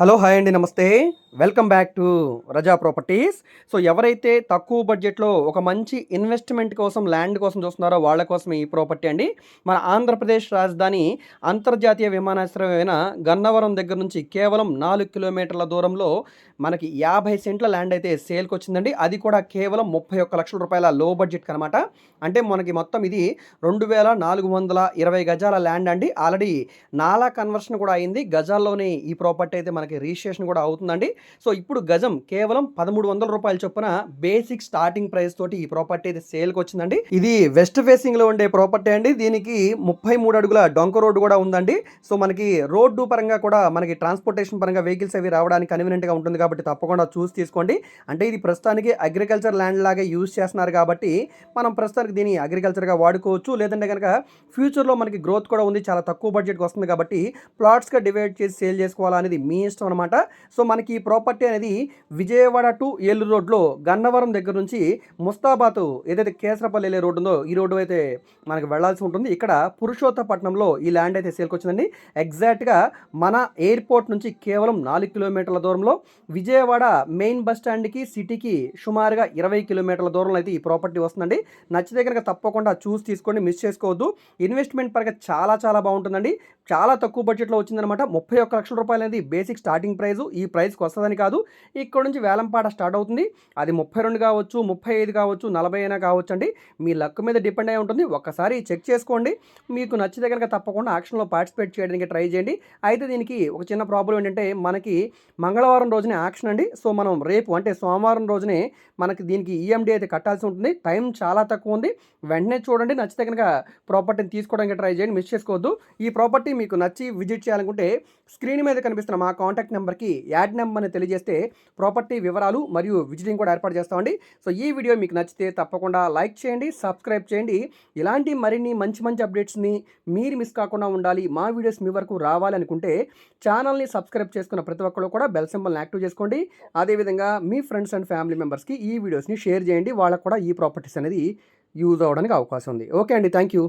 Hello hi అండి namaste. Welcome back to Raza properties so ఎవరైతే తక్కువ బడ్జెట్లో ఒక మంచి ఇన్వెస్ట్మెంట్ కోసం ల్యాండ్ కోసం చూస్తున్నారో వాళ్ళ కోసం ఈ ప్రాపర్టీ అండి. మన ఆంధ్రప్రదేశ్ రాజధాని అంతర్జాతీయ విమానాశ్రయమైన గన్నవరం దగ్గర నుంచి కేవలం నాలుగు కిలోమీటర్ల దూరంలో మనకి యాభై సెంట్ల ల్యాండ్ అయితే సేల్కి వచ్చిందండి. అది కూడా కేవలం ముప్పై ఒక్క లక్షల రూపాయల లో బడ్జెట్ అనమాట అంటే మనకి మొత్తం ఇది రెండు వేల నాలుగు వందల ఇరవై గజాల ల్యాండ్ అండి. ఆల్రెడీ నాలా కన్వర్షన్ కూడా అయింది. గజాల్లోనే ఈ ప్రాపర్టీ అయితే మనకి రిజిస్ట్రేషన్ కూడా అవుతుందండి. సో ఇప్పుడు గజం కేవలం పదమూడు వందల రూపాయల చొప్పున బేసిక్ స్టార్టింగ్ ప్రైస్ తోటి ఈ ప్రాపర్టీ అయితే సేల్కి వచ్చిందండి. ఇది వెస్ట్ ఫేసింగ్లో ఉండే ప్రాపర్టీ అండి. దీనికి ముప్పై మూడు అడుగుల డొంక రోడ్డు కూడా ఉందండి. సో మనకి రోడ్డు పరంగా కూడా మనకి ట్రాన్స్పోర్టేషన్ పరంగా వెహికల్స్ అవి రావడానికి కన్వీనియంట్గా ఉంటుంది కాబట్టి తప్పకుండా చూసి తీసుకోండి. అంటే ఇది ప్రస్తుతానికి అగ్రికల్చర్ ల్యాండ్ లాగా యూజ్ చేస్తున్నారు కాబట్టి మనం ప్రస్తుతానికి దీన్ని అగ్రికల్చర్గా వాడుకోవచ్చు. లేదంటే కనుక ఫ్యూచర్లో మనకి గ్రోత్ కూడా ఉంది. చాలా తక్కువ బడ్జెట్కి వస్తుంది కాబట్టి ప్లాట్స్గా డివైడ్ చేసి సేల్ చేసుకోవాలనేది మీ ఇష్టం. అనమాట సో మనకి ఈ ప్రాపర్టీ అనేది విజయవాడ టు ఏలూరు రోడ్లో గన్నవరం దగ్గర నుంచి ముస్తాబాద్ ఏదైతే కేసరపల్లి వెళ్ళే రోడ్డు ఉందో ఈ రోడ్డు అయితే మనకి వెళ్ళాల్సి ఉంటుంది. ఇక్కడ పురుషోత్తపట్నంలో ఈ ల్యాండ్ అయితే సేల్కి వచ్చిందండి. ఎగ్జాక్ట్గా మన ఎయిర్పోర్ట్ నుంచి కేవలం నాలుగు కిలోమీటర్ల దూరంలో విజయవాడ మెయిన్ బస్ స్టాండ్కి సిటీకి సుమారుగా ఇరవై కిలోమీటర్ల దూరంలో అయితే ఈ ప్రాపర్టీ వస్తుందండి. నచ్చితే కనుక తప్పకుండా చూసి తీసుకోండి మిస్ చేసుకోవద్దు. ఇన్వెస్ట్మెంట్ పరంగా చాలా చాలా బాగుంటుందండి. చాలా తక్కువ బడ్జెట్లో వచ్చిందనమాట ముప్పై ఒక్క లక్షల రూపాయలు అనేది బేసిక్ స్టార్టింగ్ ప్రైజు ఈ ప్రైస్కి వస్తుందని కాదు ఇక్కడ నుంచి వేలంపాట స్టార్ట్ అవుతుంది. అది ముప్పై రెండు కావచ్చు ముప్పై ఐదు కావచ్చు నలభై అయినా కావచ్చు అండి మీ లక్ మీద డిపెండ్ అయి ఉంటుంది. ఒక్కసారి చెక్ చేసుకోండి. మీకు నచ్చితే కనుక తప్పకుండా ఆక్షన్లో పార్టిసిపేట్ చేయడానికి ట్రై చేయండి. అయితే దీనికి ఒక చిన్న ప్రాబ్లం ఏంటంటే మనకి మంగళవారం రోజునే ఆక్షన్ అండి. సో మనం రేపు అంటే సోమవారం రోజునే మనకి దీనికి ఈఎండి అయితే కట్టాల్సి ఉంటుంది. టైం చాలా తక్కువ ఉంది. వెంటనే చూడండి. నచ్చితే కనుక ప్రాపర్టీని తీసుకోవడానికి ట్రై చేయండి. మిస్ చేసుకోవద్దు. ఈ ప్రాపర్టీ మీకు నచ్చి విజిట్ చేయాలనుకుంటే స్క్రీన్ మీద కనిపిస్తున్న మా కాంటాక్ట్ నెంబర్కి యాడ్ నెంబర్ని తెలియజేస్తే ప్రాపర్టీ వివరాలు మరియు విజిటింగ్ కూడా ఏర్పాటు చేస్తామండి. సో ఈ వీడియో మీకు నచ్చితే తప్పకుండా లైక్ చేయండి సబ్స్క్రైబ్ చేయండి. ఇలాంటి మరిన్ని మంచి మంచి అప్డేట్స్ని మీరు మిస్ కాకుండా ఉండాలి మా వీడియోస్ మీ వరకు రావాలనుకుంటే ఛానల్ని సబ్స్క్రైబ్ చేసుకున్న ప్రతి ఒక్కరు కూడా బెల్ సింబల్ని యాక్టివ్ చేసుకోండి. అదేవిధంగా మీ ఫ్రెండ్స్ అండ్ ఫ్యామిలీ మెంబర్స్కి ఈ వీడియోస్ని షేర్ చేయండి. వాళ్ళకు కూడా ఈ ప్రాపర్టీస్ అనేది యూజ్ అవ్వడానికి అవకాశం ఉంది. ఓకే అండి. Thank you